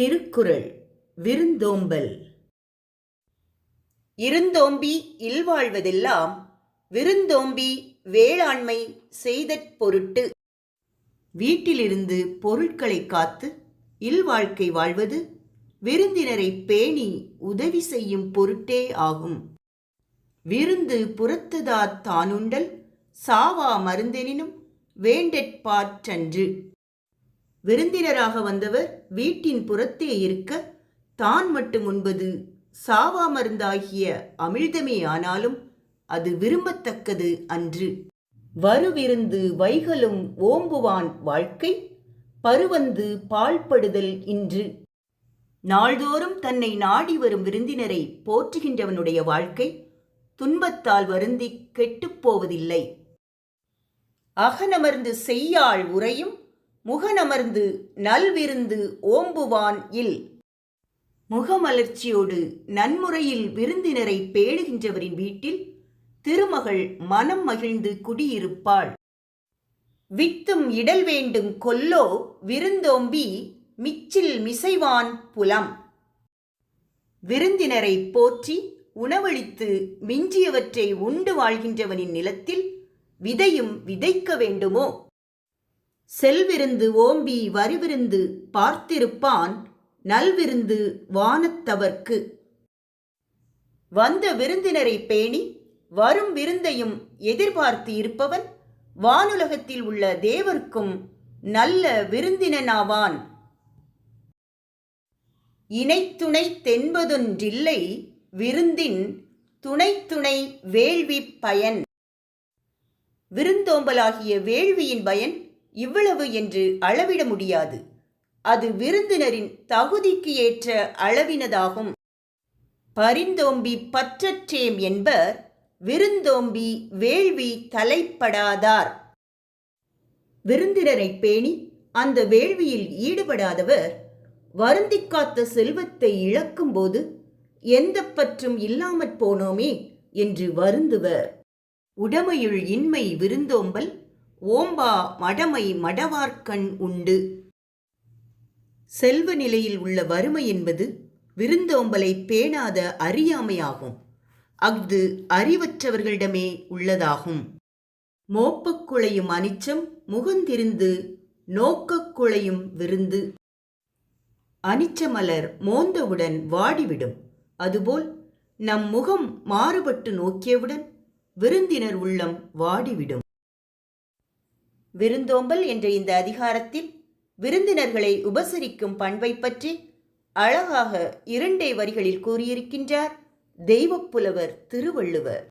திருக்குறள் விருந்தோம்பல். இருந்தோம்பி இல்வாழ்வதெல்லாம் விருந்தோம்பி வேளாண்மை செய்தற் பொருட்டு. வீட்டிலிருந்து பொருட்களை காத்து இல்வாழ்க்கை வாழ்வது விருந்தினரை பேணி உதவி செய்யும் பொருட்டே ஆகும். விருந்து புறத்துதா தானுண்டல் சாவா மருந்தெனினும் வேண்டற்பாற்றன்று விருந்தினராக வந்தவர் வீட்டின் புறத்தே இருக்க தான் மட்டும் உண்பது சாவா மருந்தாகிய அமிழ்தமே ஆனாலும் அது விரும்பத்தக்கது அன்று. வருவிருந்து வைகலும் ஓம்புவான் வாழ்க்கை பருவந்து பாழ்படுதல் இன்று. நாள்தோறும் தன்னை நாடி வரும் விருந்தினரை போற்றுகின்றவனுடைய வாழ்க்கை துன்பத்தால் வருந்தி கெட்டுப்போவதில்லை அகனமர்ந்து செய்யாள் உரையும் முகனமர்ந்து நல்விருந்து ஓம்புவான் இல். முகமலர்ச்சியோடு நன்முறையில் விருந்தினரை பேணுகின்றவரின் வீட்டில் திருமகள் மனம் மகிழ்ந்து குடியிருப்பாள். வித்தும் இடல் வேண்டும் கொல்லோ விருந்தோம்பி மிச்சில் மிசைவான் புலம். விருந்தினரை போற்றி உணவளித்து மிஞ்சியவற்றை உண்டு வாழ்கின்றவனின் நிலத்தில் விதையும் விதைக்க வேண்டுமோ? செல்விருந்து ஓம்பி வரிவிருந்து பார்த்திருப்பான் நல்விருந்து வானத்தவர்க்கு. வந்த விருந்தினரை பேணி வரும் விருந்தையும் எதிர்பார்த்து இருப்பவன் வானுலகத்தில் உள்ள தேவர்க்கும் நல்ல விருந்தினனாவான். இணைத்துணை தென்பதொன்றில்லை விருந்தின் துணைத்துணை வேள்வி பயன். விருந்தோம்பலாகிய வேள்வியின் பயன் இவ்வளவு என்று அளவிட முடியாது. அது விருந்தினரின் தகுதிக்கு ஏற்ற அளவினதாகும். பரிந்தோம்பி பற்றற்றேம் என்பர் விருந்தோம்பி வேள்வி தலைப்படாதார். விருந்தினரை பேணி அந்த வேள்வியில் ஈடுபடாதவர் வருந்திக்காத்த செல்வத்தை இழக்கும்போது எந்த பற்றும் இல்லாமற் போனோமே என்று வருந்துவர். உடமையுள் இன்மை விருந்தோம்பல் ஓம்பா மடமை மடவார்க்கண் உண்டு. செல்வ நிலையில் உள்ள வறுமை என்பது விருந்தோம்பலை பேணாத அறியாமையாகும். அஃது அறிவற்றவர்களிடமே உள்ளதாகும். மோப்பக் குழையும் அனிச்சம் முகந்திருந்து நோக்கக் குழையும் விருந்து. அனிச்சமலர் மோந்தவுடன் வாடிவிடும். அதுபோல் நம் முகம் மாறுபட்டு நோக்கியவுடன் விருந்தினர் உள்ளம் வாடிவிடும். விருந்தோம்பல் என்ற இந்த அதிகாரத்தில் விருந்தினர்களை உபசரிக்கும் பண்பை பற்றி அழகாக இரண்டே வரிகளில் கூறியிருக்கின்றார் தெய்வப்புலவர் திருவள்ளுவர்.